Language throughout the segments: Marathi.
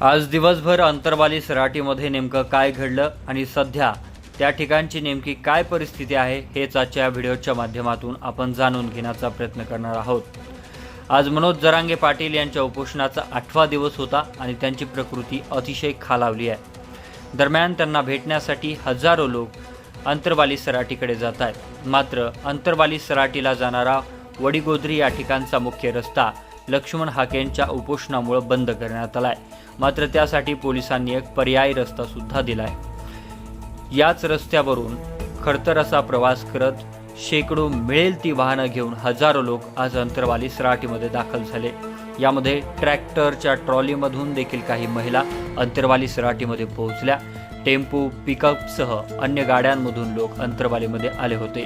आज दिवसभर अंतरवाली सराटीमध्ये नेमकं काय घडलं आणि सध्या त्या ठिकाणची नेमकी काय परिस्थिती आहे हेच आजच्या व्हिडिओच्या माध्यमातून आपण जाणून घेण्याचा प्रयत्न करणार आहोत. आज मनोज जरांगे पाटील यांच्या उपोषणाचा आठवा दिवस होता आणि त्यांची प्रकृती अतिशय खालावली आहे. दरम्यान त्यांना भेटण्यासाठी हजारो लोक अंतरवाली सराटीकडे जात आहेत. मात्र अंतरवाली सराटीला जाणारा वडीगोद्री या ठिकाणचा मुख्य रस्ता लक्ष्मण हाकेंच्या उपोषणामुळे बंद करण्यात आलाय. मात्र त्यासाठी पोलिसांनी एक पर्यायी रस्ता सुद्धा दिलाय. याच रस्त्यावरून खडतर असा प्रवास करत शेकडो मिळेल ती वाहनं घेऊन हजारो लोक आज अंतरवाली सराटीमध्ये दाखल झाले. यामध्ये ट्रॅक्टरच्या ट्रॉलीमधून देखील काही महिला अंतरवाली सराटीमध्ये पोहोचल्या. टेम्पो पिकअपसह अन्य गाड्यांमधून लोक अंतरवालीमध्ये आले होते.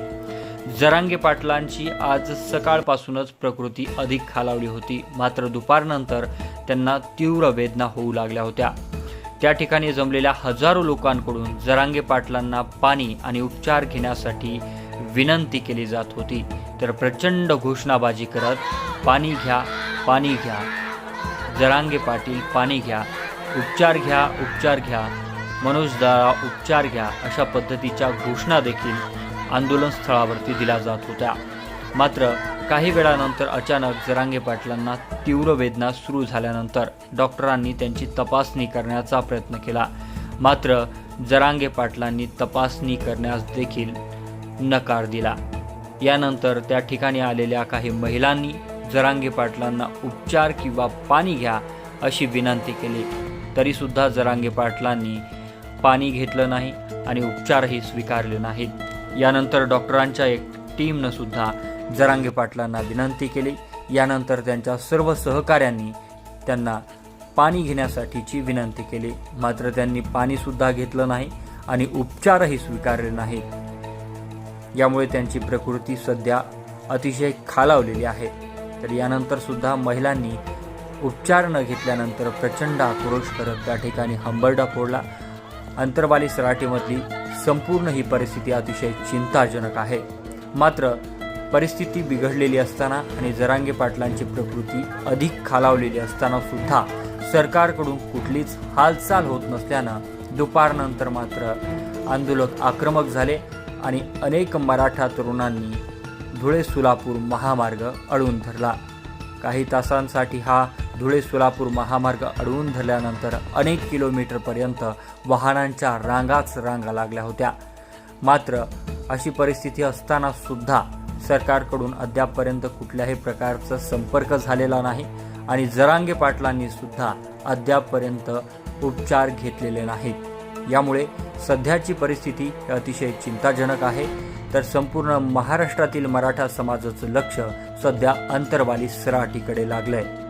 जरांगे पाटलांची आज सकाळपासूनच प्रकृती अधिक खालावली होती. मात्र दुपारनंतर त्यांना तीव्र वेदना होऊ लागल्या होत्या. त्या ठिकाणी जमलेल्या हजारो लोकांकडून जरांगे पाटलांना पाणी आणि उपचार घेण्यासाठी विनंती केली जात होती. तर प्रचंड घोषणाबाजी करत पाणी घ्या पाणी घ्या. जरांगे पाटील पाणी घ्या. उपचार घ्या उपचार घ्या. मनोज दाळा उपचार घ्या. अशा पद्धतीच्या घोषणा देखील आंदोलन स्थळावरती दिल्या जात होत्या. मात्र काही वेळानंतर अचानक जरांगे पाटलांना तीव्र वेदना सुरू झाल्यानंतर डॉक्टरांनी त्यांची तपासणी करण्याचा प्रयत्न केला. मात्र जरांगे पाटलांनी तपासणी करण्यास देखील नकार दिला. यानंतर त्या ठिकाणी आलेल्या काही महिलांनी जरांगे पाटलांना उपचार किंवा पाणी घ्या अशी विनंती केली. तरीसुद्धा जरांगे पाटलांनी पाणी घेतलं नाही आणि उपचारही स्वीकारले नाहीत. यानंतर डॉक्टरांच्या एक टीमनं सुद्धा जरांगे पाटलांना विनंती केली. यानंतर त्यांच्या सर्व सहकाऱ्यांनी त्यांना पाणी घेण्यासाठीची विनंती केली. मात्र त्यांनी पाणीसुद्धा घेतलं नाही आणि उपचारही स्वीकारले नाहीत. यामुळे त्यांची प्रकृती सध्या अतिशय खालावलेली आहे. तर यानंतर सुद्धा महिलांनी उपचार न घेतल्यानंतर प्रचंड आक्रोश करत त्या ठिकाणी हंबरडा फोडला. अंतरवाली सराटीमधली संपूर्ण ही परिस्थिती अतिशय चिंताजनक आहे. मात्र परिस्थिती बिघडलेली असताना आणि जरांगे पाटलांची प्रकृती अधिक खालावलेली असताना सुद्धा सरकारकडून कुठलीच हालचाल होत नसल्यानं दुपारनंतर मात्र आंदोलक आक्रमक झाले आणि अनेक मराठा तरुणांनी धुळे सोलापूर महामार्ग अडवून धरला. काही तासांसाठी हा धुळे सोलापूर महामार्ग अडवून धरल्यानंतर अनेक किलोमीटरपर्यंत वाहनांच्या रांगाच रांगा लागल्या होत्या. मात्र अशी परिस्थिती असताना सुद्धा सरकारकडून अद्यापपर्यंत कुठल्याही प्रकारचा संपर्क झालेला नाही आणि जरांगे पाटलांनी सुद्धा अद्यापपर्यंत उपचार घेतलेले नाहीत. यामुळे सध्याची परिस्थिती अतिशय चिंताजनक आहे. तर संपूर्ण महाराष्ट्रातील मराठा समाजाचं लक्ष सध्या अंतरवाली सराटीकडे लागलंय.